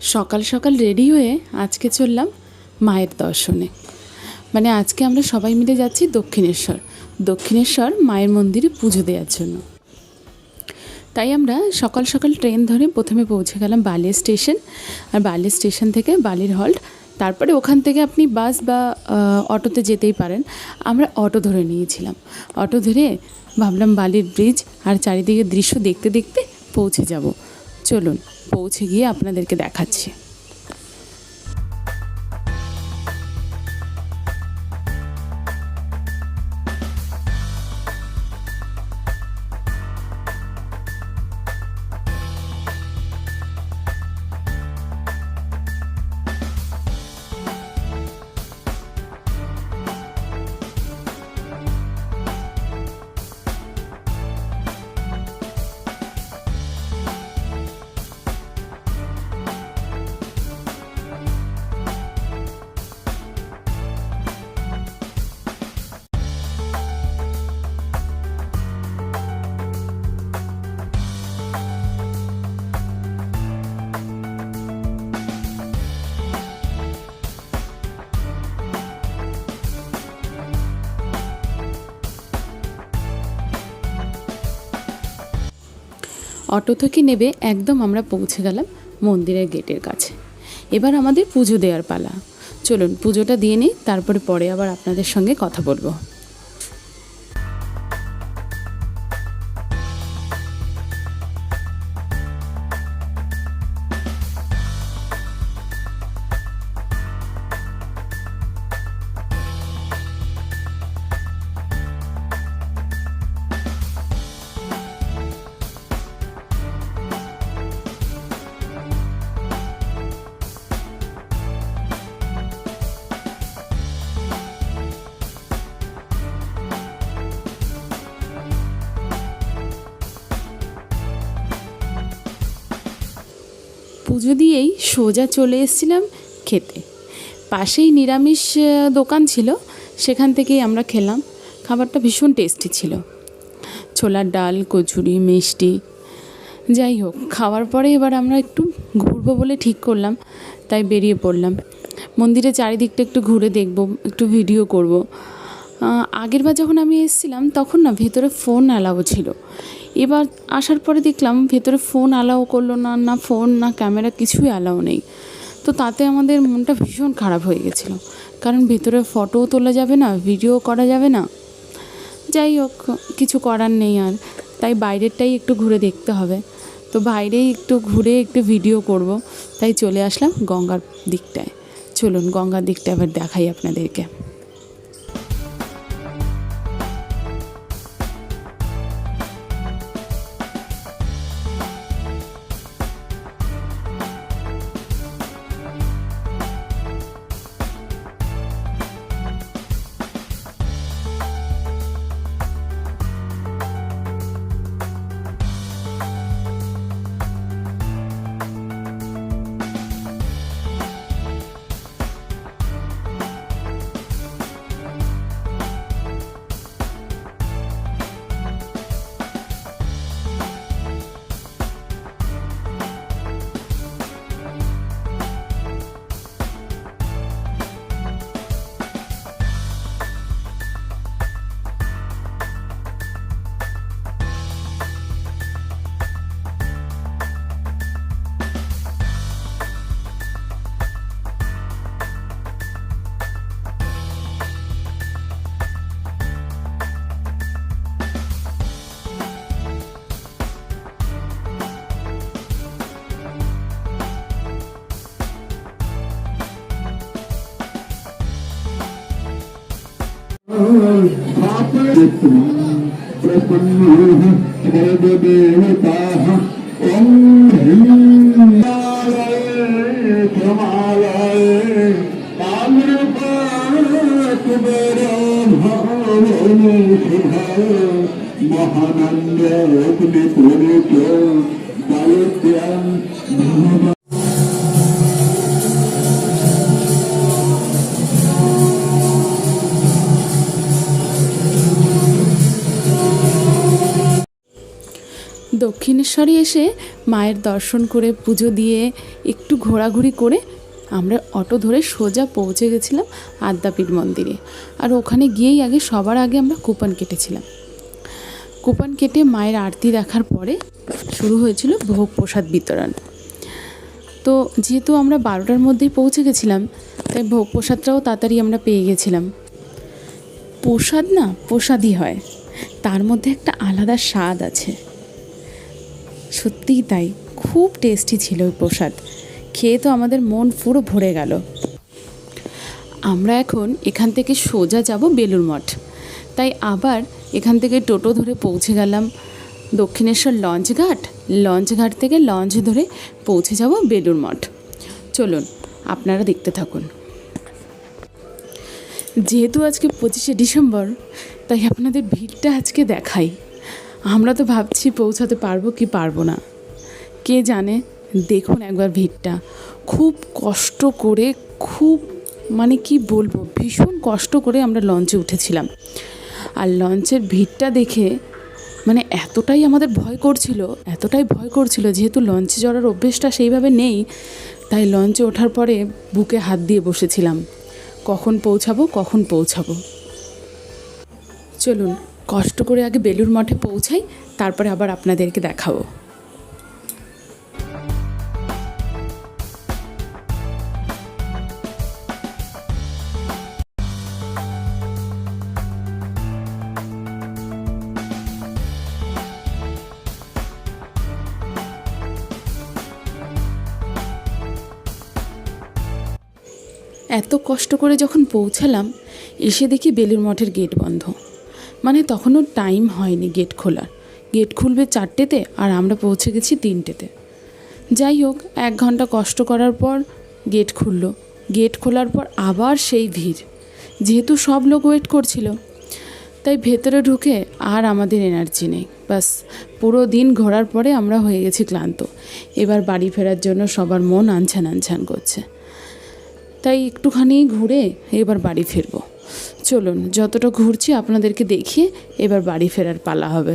সকাল সকাল রেডি হয়ে আজকে চললাম মায়ের দর্শনে। মানে আজকে আমরা সবাই মিলে যাচ্ছি দক্ষিণেশ্বর। দক্ষিণেশ্বর মায়ের মন্দিরে পুজো দেওয়ার জন্য। তাই আমরা সকাল সকাল ট্রেন ধরে প্রথমে পৌঁছে গেলাম বালিয়া স্টেশন। আর বালিয়া স্টেশন থেকে বালির হল্ট। তারপরে ওখান থেকে আপনি বাস বা অটোতে যেতেই পারেন। আমরা অটো ধরে নিয়েছিলাম। অটো ধরে ভাবলাম বালির ব্রিজ আর চারিদিকে দৃশ্য দেখতে দেখতে পৌঁছে যাব। চলুন পৌঁছে গিয়ে আপনাদেরকে দেখাচ্ছি। অটো থেকে নেবে একদম আমরা পৌঁছে গেলাম মন্দিরের গেটের কাছে। এবার আমাদের পুজো দেওয়ার পালা। চলুন, পুজোটা দিয়ে নিই, তারপরে পরে আবার আপনাদের সঙ্গে কথা বলব। পুজো দিয়েই সোজা চলে এসেছিলাম খেতে। পাশেই নিরামিষ দোকান ছিল, সেখান থেকেই আমরা খেলাম। খাবারটা ভীষণ টেস্টি ছিল। ছোলার ডাল, কচুরি, মিষ্টি, যাই হোক, খাওয়ার পরে এবার আমরা একটু ঘুরবো বলে ঠিক করলাম, তাই বেরিয়ে পড়লাম। মন্দিরের চারিদিকটা একটু ঘুরে দেখব, একটু ভিডিও করব। আগের বার যখন আমি এসেছিলাম, তখন না ভেতরে ফোন অ্যালাউ ছিল। এবার আসার পরে দেখলাম ভেতরে ফোন অ্যালাউ করল না না ফোন না ক্যামেরা কিছুই অ্যালাউ নেই। তো তাতে আমাদের মনটা ভীষণ খারাপ হয়ে গেছিল। কারণ ভেতরে ফটোও তোলা যাবে না ভিডিও করা যাবে না। যাই হোক, কিছু করার নেই আর। তাই বাইরেরটাই একটু ঘুরে দেখতে হবে। তো বাইরেই একটু ঘুরে একটু ভিডিও করব। তাই চলে আসলাম গঙ্গার দিকটায়। চলুন গঙ্গার দিকটা এবার দেখাই আপনাদেরকে। प्रपन्नः सर्वदेवताः ॐ हिमालये प्रमालये ताम्रपाकुबरो भावने शुभाय महानन्द अग्निपुरित दयित्यां দক্ষিণেশ্বরে এসে মায়ের দর্শন করে পুজো দিয়ে একটু ঘোরাঘুরি করে আমরা অটো ধরে সোজা পৌঁছে গেছিলাম আদ্যাপীঠ মন্দিরে। আর ওখানে গিয়েই আগে সবার আগে আমরা কুপন কেটেছিলাম। কুপন কেটে মায়ের আরতি দেখার পরে শুরু হয়েছিল ভোগ প্রসাদ বিতরণ। তো যেহেতু আমরা বারোটার মধ্যেই পৌঁছে গেছিলাম, তাই ভোগ প্রসাদটাও তাড়াতাড়ি আমরা পেয়ে গেছিলাম। প্রসাদ না, প্রসাদই হয়। তার মধ্যে একটা আলাদা স্বাদ আছে। সত্যিই তাই। খুব টেস্টি ছিল ওই প্রসাদ। খেয়ে তো আমাদের মন পুরো ভরে গেল। আমরা এখন এখান থেকে সোজা যাব বেলুর মঠ। তাই আবার এখান থেকে টোটো ধরে পৌঁছে গেলাম। দক্ষিণেশ্বর লঞ্চ ঘাট লঞ্চ ঘাট থেকে লঞ্চ ধরে পৌঁছে যাব বেলুর মঠ। চলুন, আপনারা দেখতে থাকুন। যেহেতু আজকে পঁচিশে ডিসেম্বর, তাই আপনাদের ভিড়টা আজকে দেখাই। আমরা তো ভাবছি পৌঁছাতে পারব কি পারব না। কে জানে? দেখুন একবার ভিড়টা। খুব কষ্ট করে, খুব মানে কি বলব? ভীষণ কষ্ট করে আমরা লঞ্চে উঠেছিলাম। আর লঞ্চের ভিড়টা দেখে মানে এতটাই আমাদের ভয় করছিল, এতটাই ভয় করছিল যেহেতু লঞ্চে চড়ার অভ্যেসটা সেইভাবে নেই, তাই লঞ্চে ওঠার পরে বুকে হাত দিয়ে বসেছিলাম। কখন পৌঁছাবো কখন পৌঁছাবো। চলুন। কষ্ট করে আগে বেলুর মঠে পৌঁছাই, তারপরে আবার আপনাদেরকে দেখাবো। এত কষ্ট করে যখন পৌঁছালাম, এসে দেখি বেলুর মঠের গেট বন্ধ। মানে তখনও টাইম হয়নি গেট খোলার। গেট খুলবে চারটেতে আর আমরা পৌঁছে গেছি তিনটেতে। যাই হোক, এক ঘণ্টা কষ্ট করার পর গেট খুললো। গেট খোলার পর আবার সেই ভিড়। যেহেতু সব লোক ওয়েট করছিল, তাই ভেতরে ঢুকে আর আমাদের এনার্জি নেই। বাস পুরো দিন ঘোরার পরে আমরা হয়ে গেছি ক্লান্ত। এবার বাড়ি ফেরার জন্য সবার মন আনছান আনছান করছে। তাই একটুখানি ঘুরে এবার বাড়ি ফিরবো। চলুন যতটা ঘুরছি আপনাদেরকে দেখিয়ে এবার বাড়ি ফেরার পালা হবে।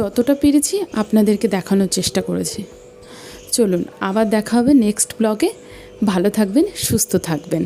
যতটা পেরেছি আপনাদেরকে দেখানোর চেষ্টা করেছি। চলুন, আবার দেখা হবে নেক্সট ব্লগে ভালো থাকবেন, সুস্থ থাকবেন।